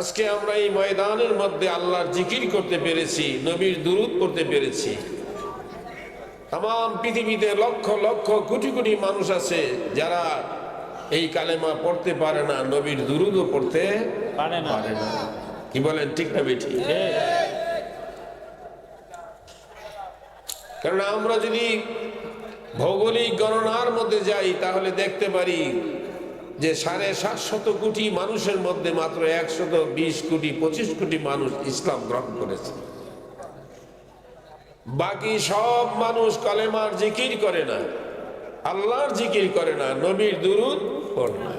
আজকে আমরা এই ময়দানের মধ্যে আল্লাহর জিকির করতে পেরেছি নবীর দুরুদ করতে পেরেছি। তাম পৃথিবীতে লক্ষ লক্ষ কোটি কোটি মানুষ আছে যারা এই কালেমা পড়তে পারে না নবীর দুরুদও পড়তে পারে না। কি বলেন ঠিক না বেঠি? কারণ আমরা যদি ভৌগোলিক গণনার মধ্যে যাই তাহলে দেখতে পারি যে সাড়ে সাতশত কোটি মানুষের মধ্যে মাত্র একশত বিশ কোটি, পঁচিশ কোটি মানুষ ইসলাম গ্রহণ করেছে। বাকি সব মানুষ কলেমার জিকির করে না, আল্লাহর জিকির করে না, নবীর দুরুদ পড়ে না।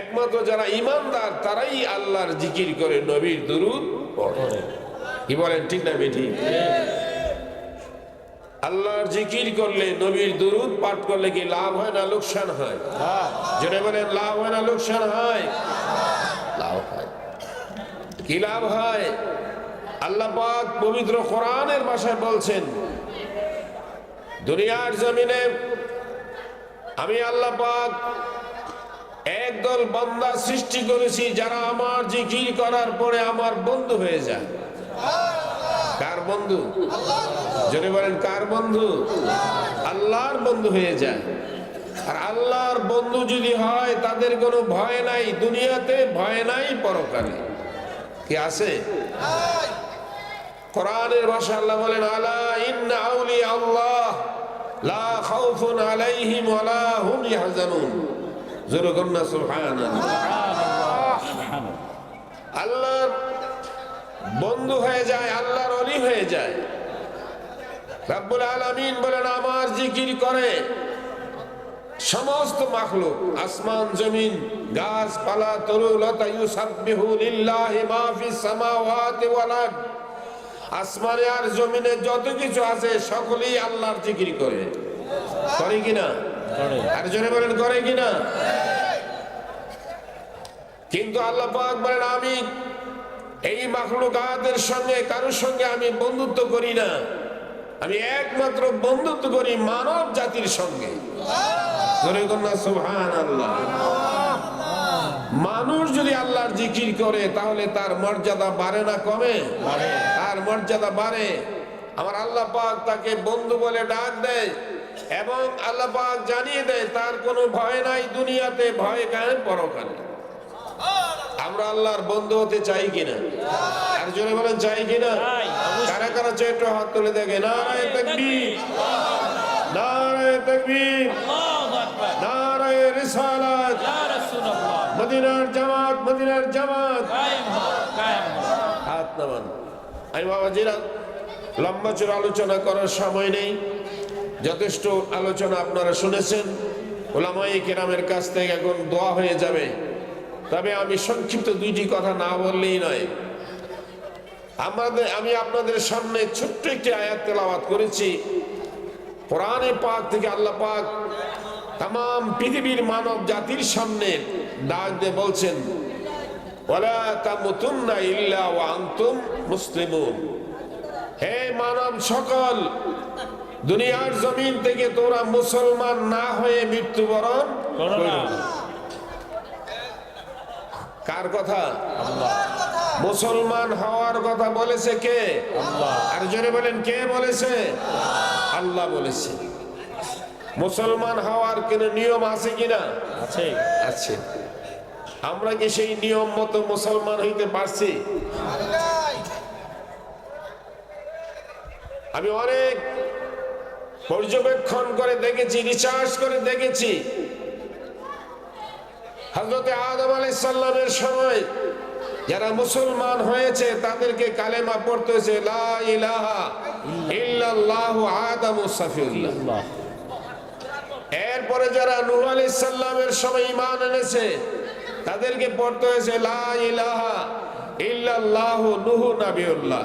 একমাত্র যারা ইমানদার, তারাই আল্লাহর জিকির করে নবীর দুরুদ পড়ে। কি বলেন, ঠিক না বেঠি আল্লাহর জিকির করলে নবীর দুরুদ পাঠ করলে কি লাভ হয় না লোকসান হয়? জনে বলেন লাভ হয় না লোকসান হয়? লাভ হয়। কি লাভ হয়? আল্লাহ পাক পবিত্র কোরআনের ভাষায় বলছেন দুনিয়ার জমিনে আমি আল্লাহ পাক একদল বান্দা সৃষ্টি করেছি যারা আমার জিকির করার পরে আমার বন্ধু হয়ে যায়। কার বন্ধু? যদি বলেন কার বন্ধু? আল্লাহর বন্ধু হয়ে যায়। আর আল্লাহর বন্ধু যদি হয় তাদের কোনো ভয় নাই দুনিয়াতে ভয় নাই পরকালে। কি আছে? কোরআনের ভাষা আল্লাহ বলেন আলা ইন্না আউলি আল্লাহ লা খাউফুন আলাইহিম ওয়ালা হুম ইয়াহজানুন। জোরে কন্যা সুবহানাল্লাহ। আল্লাহর বন্ধু হয়ে যায় আল্লাহর অলি হয়ে যায়। রাব্বুল আলামিন বলেন আমার জিকির করে সমস্ত মাখলুক আসমান জমিন গাছপালা তরুলতা ইউসাব্বিহু লিল্লাহি মা ফিস সামাওয়াতি ওয়াল আরদ। আসমানে আর জমিনে যত কিছু আছে সকলেই আল্লাহর জিকির করে। করে কিনা আর জনে বলেন করে কিনা কিন্তু আল্লাহ পাক বলেন আমি এই মাখলুকাতের সঙ্গে কারোর সঙ্গে আমি বন্ধুত্ব করি না। আমি একমাত্র বন্ধুত্ব করি মানব জাতির সঙ্গে। মানুষ যদি আল্লাহর জিকির করে তাহলে তার মর্যাদা বাড়ে না কমে? তার মর্যাদা বাড়ে। আমার আল্লাহ পাক তাকে বন্ধু বলে ডাক দেয় এবং আল্লাহ পাক জানিয়ে দেয় তার কোনো ভয় নাই দুনিয়াতে ভয় কায় পরকালে। আমরা আল্লাহর বন্ধু হতে চাই কিনা? আর জোরে বলেন চাই কিনা। কারা কারা চাই একটু হাত তুলে দেখে নারায় তাকবীর। নারায় তাকবীর। নারায় রিসালাত। মদিনার জামাত মদিনার জামাত। হাত নামান। আমি বাবাজিরা লম্বা চূড় আলোচনা করার সময় নেই। যথেষ্ট আলোচনা আপনারা শুনেছেন। ওলামাই কেরামের কাছ থেকে এখন দোয়া হয়ে যাবে। তবে আমি সংক্ষিপ্ত দুইটি কথা না বললেই নয়। আমাদের আমি আপনাদের সামনে ছোট্ট একটি আয়াত তেলাওয়াত করেছি। কোরআনে পাক থেকে আল্লাহ পাক তাম পৃথিবীর মানব জাতির সামনে ডাক দিয়ে বলছেন হে মানব সকল দুনিয়ার জমিন থেকে তোরা মুসলমান না হয়ে মৃত্যুবরণ করো না। করো কথা? মুসলমান হওয়ার কথা বলেছে কে? আর জোরে বলেন কে বলেছে? আল্লাহ। বলেছে। মুসলমান হওয়ার কোন নিয়ম আছে কিনা? আছে। আছে। আমরা কি সেই নিয়ম মতো মুসলমান হইতে পারছি? আমি অনেক পর্যবেক্ষণ করে দেখেছি রিসার্চ করে দেখেছি। হজরতে আদম আলাইসাল্লামের সময় যারা মুসলমান হয়েছে, তাদেরকে কালেমা পড়তে হয়েছে, লা ইলাহা ইল্লাল্লাহু আদামু সাফিউল্লাহ। এরপরে যারা নূহ আলাইহিস সালামের সময় ঈমান এনেছে, তাদেরকে পড়তে হয়েছে, লা ইলাহা ইল্লাল্লাহু নূহ নাবিউল্লাহ।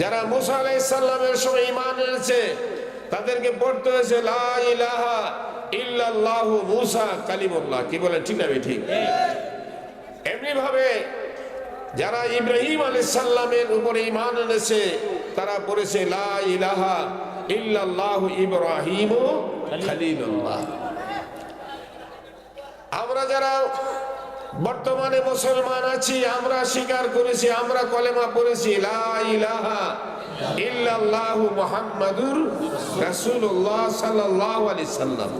যারা মুসা আলাইহিস সালামের সময় ঈমান এনেছে, তাদেরকে পড়তে হয়েছে, লা ইলাহা ইল্লাল্লাহু মুসা কালিমুল্লাহ। কি বলেন? ঠিক না ঠিক? এমনি ভাবে যারা ইব্রাহিম আলাইহিস সালামের উপরে ঈমান এনেছে, তারা পড়েছে লা ইলাহা ইল্লাল্লাহু ইব্রাহিম খালিলুল্লাহ আমরা যারা বর্তমানে মুসলমান আছি, আমরা স্বীকার করেছি, আমরা কলেমা পড়েছি, লা ইলাহা ইল্লাল্লাহু মুহাম্মাদুর রাসূলুল্লাহ সাল্লাল্লাহু আলাইহি সাল্লাম।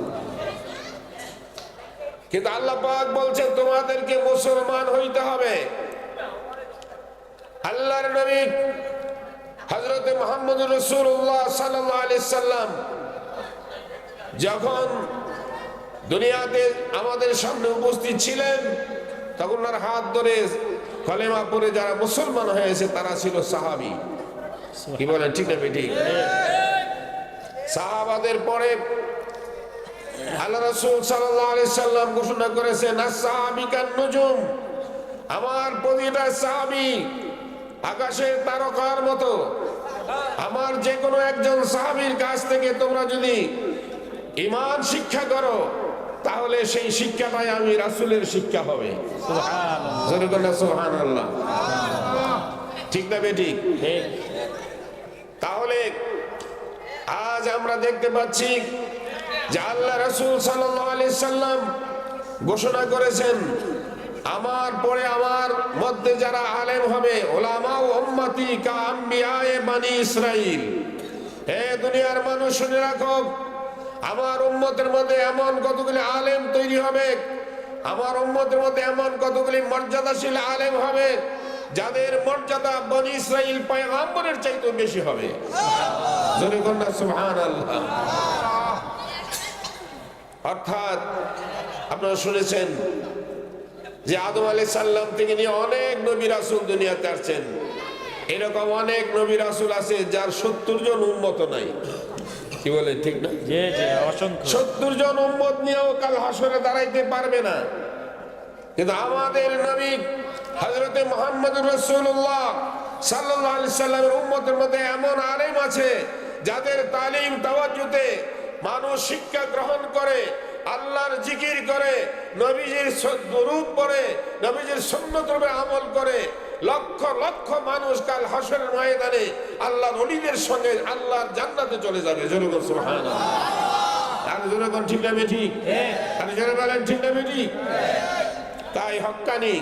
কিন্তু আল্লাহ পাক বলছেন, তোমাদেরকে মুসলমান হইতে হবে। আল্লাহর নবী হযরতে মুহাম্মদুর রাসূলুল্লাহ সাল্লাল্লাহু আলাইহি সাল্লাম যখন দুনিয়াতে আমাদের সামনে উপস্থিত ছিলেন, তখন ওনার হাত ধরে কলেমা পরে যারা মুসলমান হয়েছে, তারা ছিল সাহাবি। কি বলেন ঠিক না বেটি সাহাবাদের পরে আল্লাহ রসুল সাল্লাল্লাহু আলাইহি সাল্লাম ঘোষণা করেছেন নজুম আমার প্রতিটা সাহাবি আকাশের তারকার মতো। আমার যে কোনো একজন সাহাবীর কাছ থেকে তোমরা যদি ইমান শিক্ষা করো তাহলে সেই শিক্ষাটাই আমি রাসূলের শিক্ষা হবে। সুবহানাল্লাহ। সুবহানাল্লাহ। ঠিক না বেটি তাহলে আজ আমরা দেখতে পাচ্ছি যে আল্লাহ রসুল সাল্লাম ঘোষণা করেছেন আমার পরে আমার মধ্যে যারা আলেম হবে ওলামা ও উম্মতি কা আম্বিয়ায়ে বানি ইসরাইল হে দুনিয়ার মানুষ শুনে রাখো আমার উম্মতের মধ্যে এমন কতগুলি আলেম তৈরি হবে আমার উম্মতের মধ্যে এমন কতগুলি মর্যাদাশীল আলেম হবে যাদের মর্যাদা বনি ইসরাইল পয়গাম্বরের চাইতে বেশি হবে। জোরে কন্যা সুবহানাল্লাহ। অর্থাৎ আপনারা শুনেছেন যে আদম আলী সাল্লাম থেকে নিয়ে অনেক নবী রাসুল দুনিয়াতে আসছেন। এরকম অনেক নবী রাসুল আছে যার সত্তর জন উন্মত নাই। কি বলে ঠিক না? জি জি অসংখ্য। সত্তর জন উম্মত নিয়েও কাল হাসরে দাঁড়াইতে পারবে না। কিন্তু আমাদের নবী হজরতে মোহাম্মদ রসুল্লাহ সাল্লাহ আলি সাল্লামের উম্মতের মধ্যে এমন আলেম আছে যাদের তালিম তাওয়াজুতে মানুষ শিক্ষা গ্রহণ করে আল্লাহর জিকির করে নবীজির দরুদ পড়ে নবীজির সুন্নত রূপে আমল করে লক্ষ লক্ষ মানুষ কাল হাসের ময়দানে আল্লাহর অলিদের সঙ্গে আল্লাহর জান্নাতে চলে যাবে। জোরে বল আর ঠিক না ঠিক আর জোরে বলেন ঠিক না ঠিক তাই হক্কানি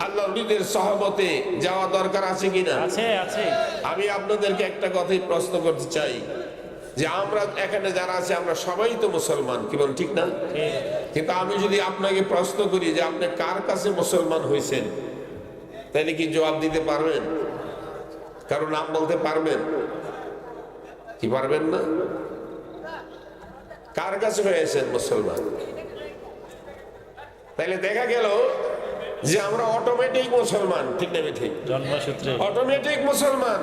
আল্লাহ নবীদের সহবতে যাওয়া দরকার আছে কিনা? আছে আছে। আমি আপনাদেরকে একটা কথাই প্রশ্ন করতে চাই যে আমরা এখানে যারা আছে আমরা সবাই তো মুসলমান কি বল ঠিক না? কিন্তু আমি যদি আপনাকে প্রশ্ন করি যে আপনি কার কাছে মুসলমান হয়েছেন তাহলে কি জবাব দিতে পারবেন? কারও নাম বলতে পারবেন? কি পারবেন না? কার কাছে হয়েছেন মুসলমান? তাহলে দেখা গেল যে আমরা অটোমেটিক মুসলমান ঠিক না ঠিক জন্মসূত্রে। অটোমেটিক মুসলমান।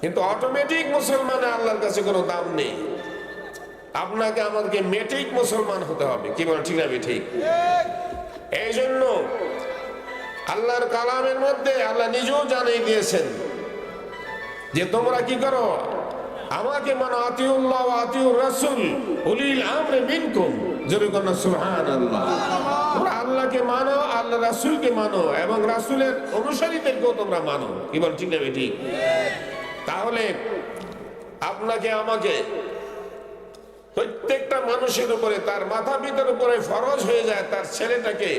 কিন্তু অটোমেটিক মুসলমানে আল্লাহর কাছে কোনো দাম নেই। আপনাকে আমাদেরকে মেটিক মুসলমান হতে হবে। কি বল ঠিক না ঠিক এই জন্য আল্লাহর কালামের মধ্যে আল্লাহ নিজেও জানিয়ে দিয়েছেন যে তোমরা কি করো? আমাকে মানো আতিউল্লাহ আতিউর রাসূল উলিল আমরে মিনকুম। জোরে কোন সুবহানাল্লাহ। আল্লাহকে মানো আল্লাহ রাসূলকে মানো এবং রাসূলের অনুসারীদেরকেও তোমরা মানো। কি বল ঠিক না ঠিক তাহলে আপনাকে আমাকে প্রত্যেকটা মানুষের উপরে তার মাথা পিতার উপরে ফরজ হয়ে যায় তার ছেলেটাকে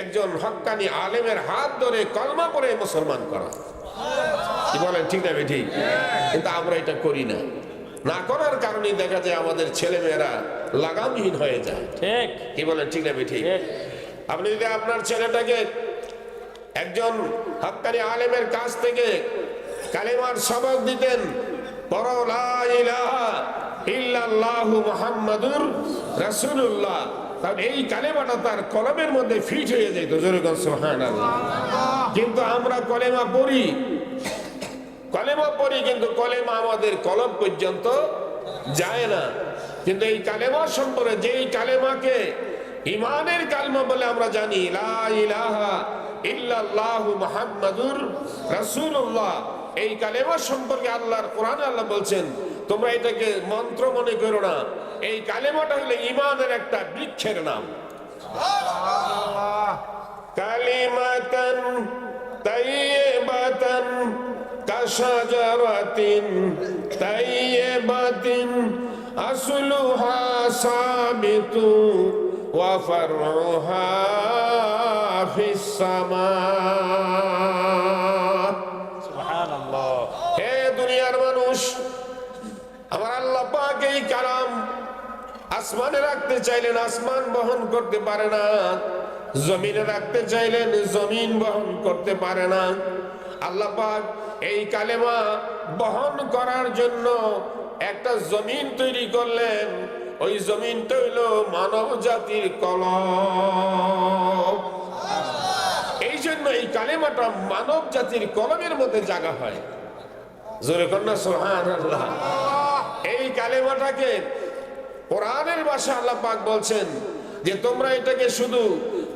একজন হক্কানি আলেমের হাত ধরে কলমা পরে মুসলমান করা। কি বলেন ঠিক না ঠিক কিন্তু আমরা এটা করি না। না করার কারণে দেখা যায় আমাদের ছেলেমেয়েরা লাগামহীন হয়ে যায়। ঠিক। কি বলেন ঠিক না ঠিক ঠিক। আপনি যদি আপনার ছেলেটাকে একজন হক্কানি আলেমের কাছ থেকে কালেমার সবক দিতেন মুহাম্মাদুর এই কালেমাটা তার কলমের মধ্যে ফিট হয়ে কিন্তু আমরা কলেমা পড়ি কলেমা পড়ি, কিন্তু কলেমা আমাদের কলম পর্যন্ত যায় না। কিন্তু এই কালেমা সম্পর্কে, যেই কালেমাকে ইমানের কালমা বলে আমরা জানি লা ইলাহা ইল্লাল্লাহু মুহাম্মাদুর রাসূলুল্লাহ। এই কালেমা সম্পর্কে আল্লাহর কোরআন আল্লাহ বলছেন তোমরা এটাকে মন্ত্র মনে করো না। এই কালেমাটা হলো ইমানের একটা বৃক্ষের নাম। কালিমাতান তাইয়্যিবাতান কাশাজারাতিন তাইয়্যিবাতিন আসলুহা সাবিতু। ওয়া ফারউহা ফিস সামা সুবহানাল্লাহ। হে দুনিয়ার মানুষ আমার আল্লাহ পাক এই কালাম আসমানে রাখতে চাইলেন আসমান বহন করতে পারে না জমিনে রাখতে চাইলেন জমিন বহন করতে পারে না। আল্লাহ পাক এই কালেমা বহন করার জন্য একটা জমিন তৈরি করলেন ওই জমিনটা হইল মানব জাতির কলম। এই জন্য এই কালেমাটা মানব জাতির কলমের মধ্যে জাগা হয়। জোরে কন্যা সোহান এই কালেমাটাকে কোরআনের ভাষা আল্লাহ পাক বলছেন যে, তোমরা এটাকে শুধু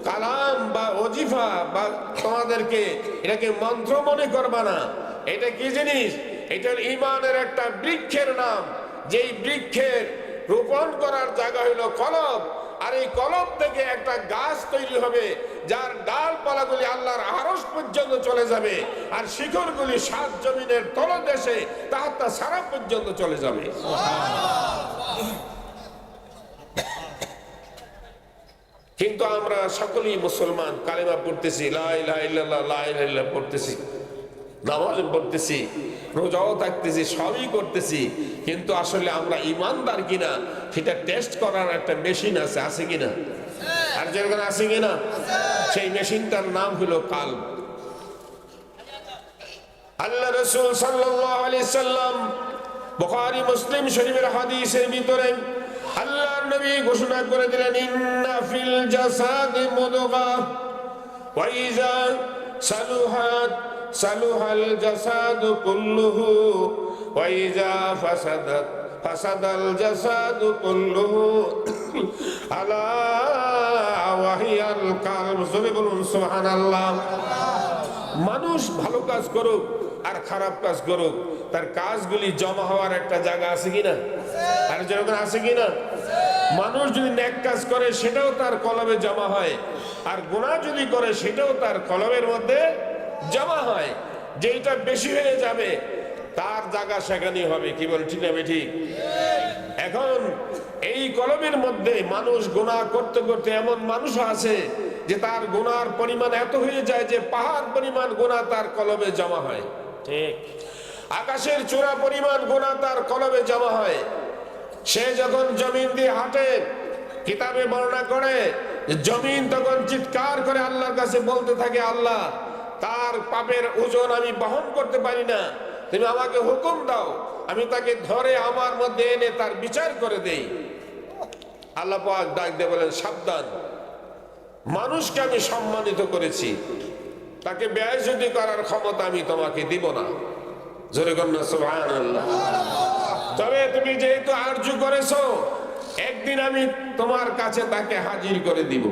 কালাম বা অজিফা বা তোমাদেরকে এটাকে মন্ত্র মনে করবা না। এটা কি জিনিস? এটার ইমানের একটা বৃক্ষের নাম। যেই বৃক্ষের রোপণ করার জায়গা হইল কলম। আর এই কলম থেকে একটা গাছ তৈরি হবে, যার ডালপালাগুলি আল্লাহর আরস পর্যন্ত চলে যাবে, আর শিখরগুলি সাত জমিনের তলদেশে তাহাত্তা সারা পর্যন্ত চলে যাবে। কিন্তু আমরা সকলেই মুসলমান, কালেমা পড়তেছি লাই লাই পড়তেছি। নামাজ পড়তেছি, রোজাও থাকতেছি, সবই করতেছি, কিন্তু আসলে আমরা ইমানদার কিনা, সেটা টেস্ট করার একটা মেশিন আছে আছে কিনা? আর যেরকম আছে কিনা? সেই মেশিনটার নাম হলো কাল আল্লাহ রসুল সাল্লাম বুখারী, মুসলিম শরীফের হাদিসের ভিতরে আল্লাহর নবী ঘোষণা করে দিলেন, ইন্না ফিল জাসাদি মুদগা, ওয়া ইযা সালুহাত সালুহাল জাসাদু কুল্লুহু, ওয়া ইযা ফাসাদাত, ফাসাদাল জাসাদু কুল্লুহু। আলা ওয়াহিয়াল কালব, জোরে বলুন, সুবহানাল্লাহ। মানুষ ভালো কাজ করুক আর খারাপ কাজ করুক, তার কাজগুলি জমা হওয়ার একটা জায়গা আছে কিনা? আর যেরকম আছে কিনা? মানুষ যদি নেক কাজ করে, সেটাও তার কলমে জমা হয়। আর গুণা যদি করে, সেটাও তার কলমের মধ্যে জমা হয় যেটা বেশি হয়ে যাবে তার জায়গা সেখানে হবে। কি বল ঠিক না ঠিক? এখন এই কলমের মধ্যে মানুষ গোনা করতে করতে এমন মানুষ আছে যে তার গোনার পরিমাণ এত হয়ে যায় যে পাহাড় পরিমাণ গোনা তার কলমে জমা হয়। ঠিক। আকাশের চূড়া পরিমাণ গোনা তার কলমে জমা হয়। সে যখন জমিন দিয়ে হাঁটে কিতাবে বর্ণনা করে জমিন তখন চিৎকার করে আল্লাহর কাছে বলতে থাকে আল্লাহ তার পাপের ওজন আমি বহন করতে পারি না। তুমি আমাকে হুকুম দাও, আমি তাকে ধরে আমার মধ্যে এনে তার বিচার করে দেই। আল্লাহ পাক ডাক দিয়ে বলেন, সাবধান। মানুষকে আমি সম্মানিত করেছি। তাকে ব্যয় যদি করার ক্ষমতা আমি তোমাকে দিব না। জোরে তবে তুমি যেহেতু আর্য করেছ, একদিন আমি তোমার কাছে তাকে হাজির করে দিব।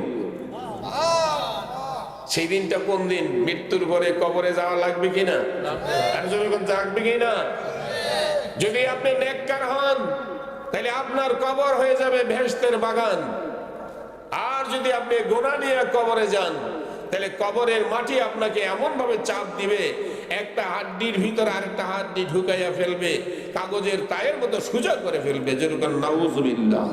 সেই দিনটা কোন দিন? মৃত্যুর পরে কবরে যাওয়া লাগবে কিনা আর জাগবে কিনা যদি আপনি নেককার হন তাহলে আপনার কবর হয়ে যাবে ভেস্তের বাগান। আর যদি আপনি গোনা নিয়ে কবরে যান তাহলে কবরের মাটি আপনাকে এমন ভাবে চাপ দিবে একটা হাড্ডির ভিতরে আরেকটা হাড্ডি ঢুকাইয়া ফেলবে কাগজের তায়ের মতো সোজা করে ফেলবে। যেরকম নাউজুবিল্লাহ।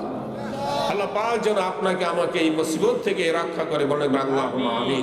আল্লাহ পাক যেন আপনাকে আমাকে এই মুসিবত থেকে রক্ষা করে বলে আল্লাহ আমিন।